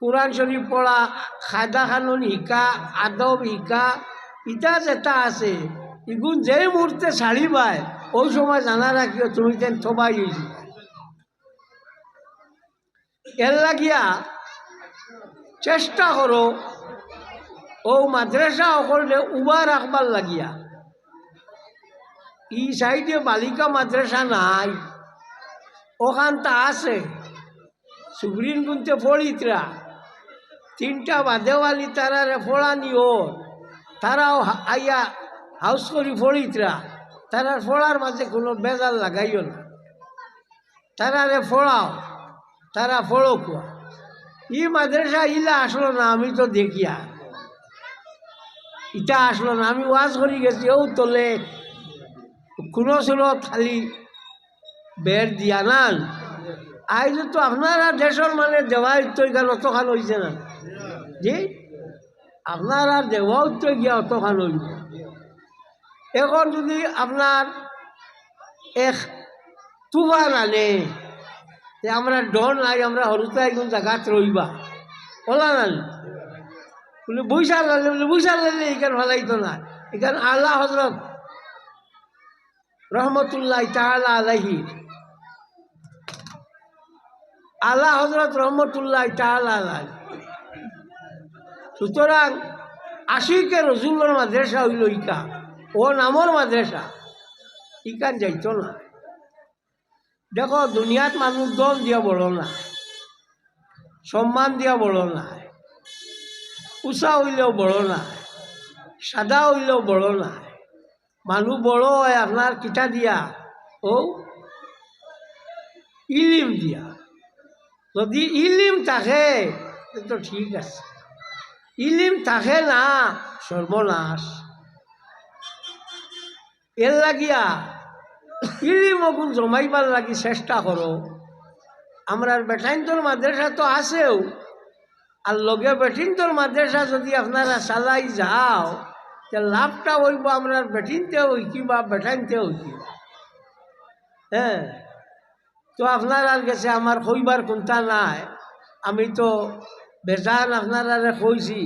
কোরআন শরীফ পড়া খায়দা খানুন শিকা আদব শিকা ইটা যেটা আছে, ইগুন যে মুহূর্তে ছাড়ি পায়, ওই সময় জানা রাখিও তুমি তেন থবাই হয়েছি এর লাগিয়া চেষ্টা করো, ও মাদ্রাসা সকলে উবা রাখবার লাগিয়া। ই সাইডে বালিকা মাদ্রাসা নাই, ওখানটা আছে। সুগ্রিন গুনতে ফড়িতরা তিনটা বাদেওয়ালি তারারে ফোড়ানি ও তারাও আইয়া হাউস করি ফড়িতরা। তারার ফোড়ার মাঝে কোনো বেজাল লাগাইও না। তারারে ফোড়াও, তারা ফোড়ো কুয়া। ই মাদ্রাসা ইলা আসলো না, আমি তো দেখিয়া। ইটা আসলো না, আমি ওয়াজ করি গেছি, ও তোলে কোনো চুলত খালি বের দিয়া নান আইজ তো আপনারা দেশের মানে দেওয়া উত্তর গিয়া অতখান হয়েছে না। জি? আপনারা দেওয়া উত্তর গিয়া অতখান হইল এখন যদি আপনার এক তুফান আনে তে আমরা ডন নাই, আমরা হরুতে একজন জায়গাত রইবা ওলা না বলে বৈশা লালে বলে বৈশা লালে এখানে ভালাইতো না এখানে আল্লাহ হজরত রহমতুল্লাহ তাআলা আলাইহি আল্লাহ হজরত রহমতুল্লাহ তাআলা আলাইহি সুতরাং আশিকে রসুল্লর মাদ্রাসা হইল ইকা, ও নামর মাদ্রাসা। ইকান যাইত না। দেখো, দুনিয়াত মানুষ দম দিয়া বড় না, সম্মান দিয়া বড় না উষা হইলেও বড় না, সাদা হইলেও বড় না। মানুষ বড় হয়, আপনার কিতা দিয়া, ও ইলিম দিয়া। যদি ইলিম থাকে তো ঠিক আছে। ইলিম থাকে না, সর্বনাশ। এর লাগিয়া ইলিম অগুন জমাইবার লাগি চেষ্টা করো। আমরার বেঠাইন্তর মাদ্রাসা তো আছেও। আর লগে বেঠিন্তর মাদ্রাসা যদি আপনারা চালাই যাও, তে লাভটা হইব আমরা বেঠিনতে হইকি বা বেঠাইনতে হইকি। হ্যাঁ? তো আপনার কাছে আমার কইবার কোনটা নাই। আমি তো বেজান আপনারা কইছি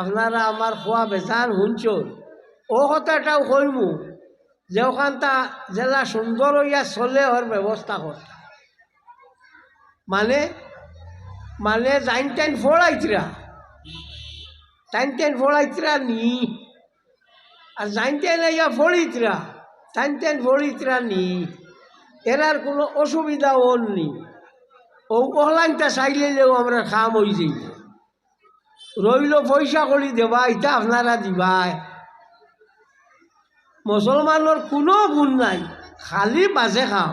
আপনারা আমার খোয়া বেজান শুনছ ও কথাটাও কইমু যে ওখানটা জেলা সুন্দর হইয়া চলে ওর ব্যবস্থা করতা মানে মানে জাইন টাইন ফোড়াইতরা টাইন টাইন ফোড়াইতরা নি। আর জাইন টাইন ইয়া ফড়িতরা টাইন টাইন ফড়িতরা নি। এরার কোনো অসুবিধা ওর নি ও অহলাইনটা চাইলেও আমরা খাম হয়ে যাই রইল পয়সা করি দেবা এটা আপনারা দিবাই। মুসলমানের কোনো গুণ নাই, খালি বাজে খাম।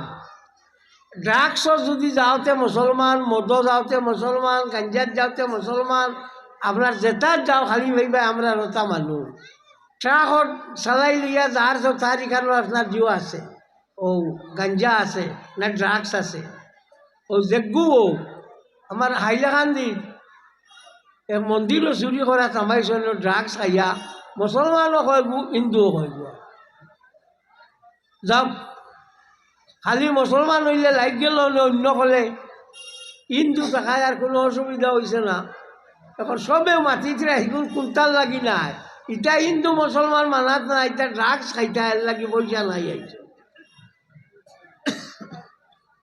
ড্রাগসত যদি যাওঁতে মুসলমান মদ যাওঁতে মুসলমান গাঞ্জাত যাওঁতে মুসলমান আপনার জেতাত যাও খালি ভাইবা আমরা রতা মানুষ ট্রাকত চালাই লিয়া সব তার এখানে আপনার জিও আছে। ও গাঞ্জা আছে না ড্রাগস আছে ও জেগু ও আমার হাইলাকান্দি এক মন্দিরও চুরি করা কামাইছিল ড্রাগস খাইয়া মুসলমানও হয় হিন্দুও হয় যাওক খালি মুসলমান হইলে লাইট গেল অন্য কলে হিন্দু থাকায় আর কোনো অসুবিধা হয়েছে না এখন সবে মাতিতরা হিগুন কুন্তাল লাগি নাই ইটা হিন্দু মুসলমান মানাত না ইটা ড্রাগস খাইতা লাগি পয়সা নাই আইছে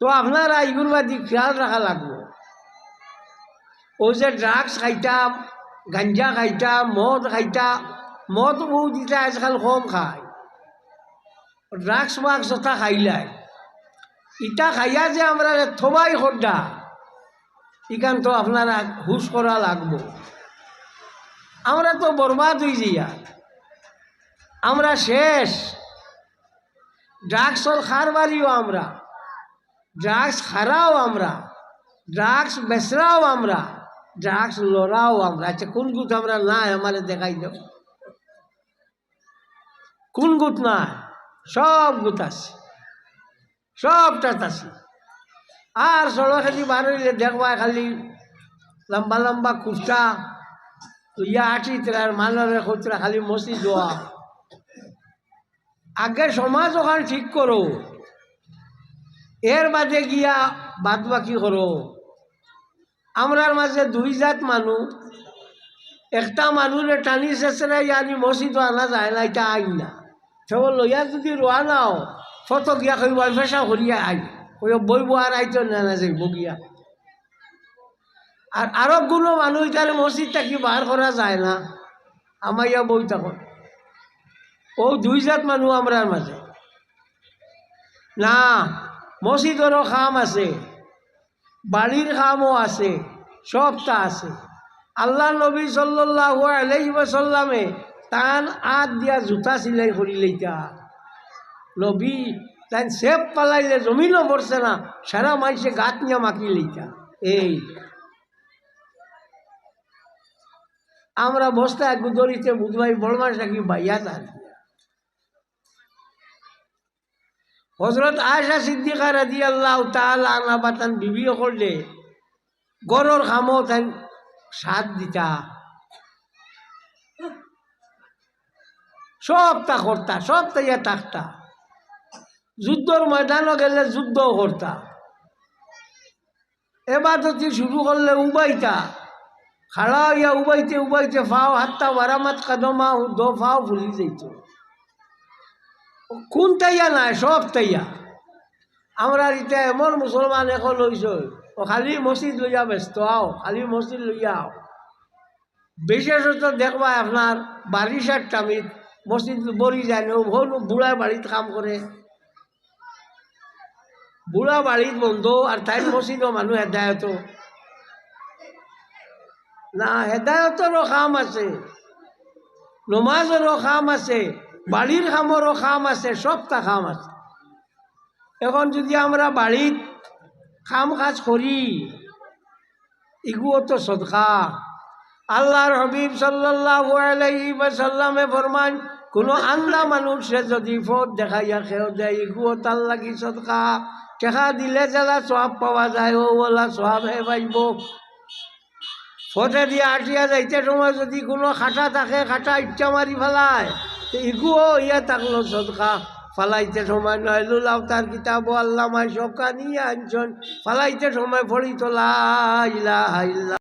তো আপনারা এগুলো বাদি খেয়াল রাখা লাগবো। ও যে ড্রাগস খাইতাম, গাঞ্জা খাইতাম, মদ খাইতাম, মদ বহুত ইটা আজকাল কম খায়। ড্রাগস মাক্স ওটা খাইলাই ইটা খাইয়া যে আমরা থবাই খড্ডা ইখান তো আপনারা হুশ করা লাগবো। আমরা তো বরবাদ হয়ে যাইয়া আমরা শেষ। ড্রাগসর খারবারিও আমরা। ড্রাগস খারাও আমরা ড্রাগস বেচরাও আমরা ড্রাগস লড়াও আমরা আচ্ছা কোন গুত আমরা নাই আমার দেখাই দাও কোন গুত নাই সব গুত আছে সবটাত আছে আর সড়ক খালি বার হইলে দেখবা খালি লম্বা লম্বা কুর্তা ইয়া আঠি তার মানরে খুচরা খালি মসি দোয়া আগে সমাজ ওখানে ঠিক করো এর বাদে গিয়া বাদ বাকি করো। আমরার মাঝে দুই জাত মানুষ একটা মানুষে টানি চেঁচড়াই আনি মসজিদ আনা যায় না এটা আইন না। সেও লইয়া যদি রোয়া নাও, ফটো গিয়া কইব ফেসা করিয়া আই কই বইব আর আইতো না না যাইব গিয়া। আর আরও কোনো মানুষ তার মসজিদটা কি বার করা যায় না। আমার ইয়া বই তখন ও দুই জাত মানুষ আমরার মাঝে না মসজিদেরও খাম আছে, বাড়ির খামও আছে, সবটা আছে। আল্লাহ নবী সাল্লাহ আলাইসাল্লামে তান আত দিয়া জোতা সিলাই করি লইতা নবী তাই সেপ পালাইলে জমিনও পড়ছে না সারা মানুষে গাত নিয়ে মাকি লইতা এই। আমরা বস্তায় গুদরিতে বুধবাই বড় মাস নাকি বাইয়া তার হজরত আয়সা সিদ্দিকা রাদি আল্লাহ তাল বাতান বিবিও করলে, গরর খামো তাই সাত দিতা। সব তা করতা, সব তাইয়া তাকতা যুদ্ধর ময়দানও গেলে যুদ্ধও করতা। এবার যদি শুরু করলে উবাইতা। খাড়া হইয়া উবাইতে উবাইতে ফাও হাতটা বারামাত কাদমা দো ফাও ফুলি যাইত। কোন তাইয়া নাই, সব তাইয়া। আমরা এতিয়া এমন মুসলমান এখন লইছ ও খালি মসজিদ লইয়া ব্যস্ত আও, খালি মসজিদ লইয়া আও। বিশেষত দেখবা আপনার বারিশার টামিত মসজিদ বরি যায় না ভোর বুড়া বাড়িত কাম করে বুড়া বাড়িত বন্ধ আর তাই মসজিদও মানুষ হেদায়ত। না হেদায়তরও কাম আছে নমাজেরও কাম আছে। বাড়ির কামরও কাম আছে, সবটা কাম আছে। এখন যদি আমরা বাড়িত কাম কাজ করি এগুলো তো সদকা। আল্লাহর হবিব ওয়াসাল্লামে ফরমান, কোনো আন্দা মানুষে যদি ফট দেখাইয়া খেয়েও দেয় এগুলো তার লাগি সদকা। টেকা দিলে যারা সব পাওয়া যায়, ও ওলা সব হে পাইব ফটে দিয়ে আটিয়া যাইতে সময় যদি কোনো খাটা থাকে, খাটা ইচ্ছা মারি ফেলায়। ইগুও ইয়া থাকল সদকা। ফালাইতে সময় নয় লাভ তার কিতাব আল্লাহ সব কানিয়ে আনছন। ফালাইতে সময় ফড়ি তোলা ইলা ইল্লা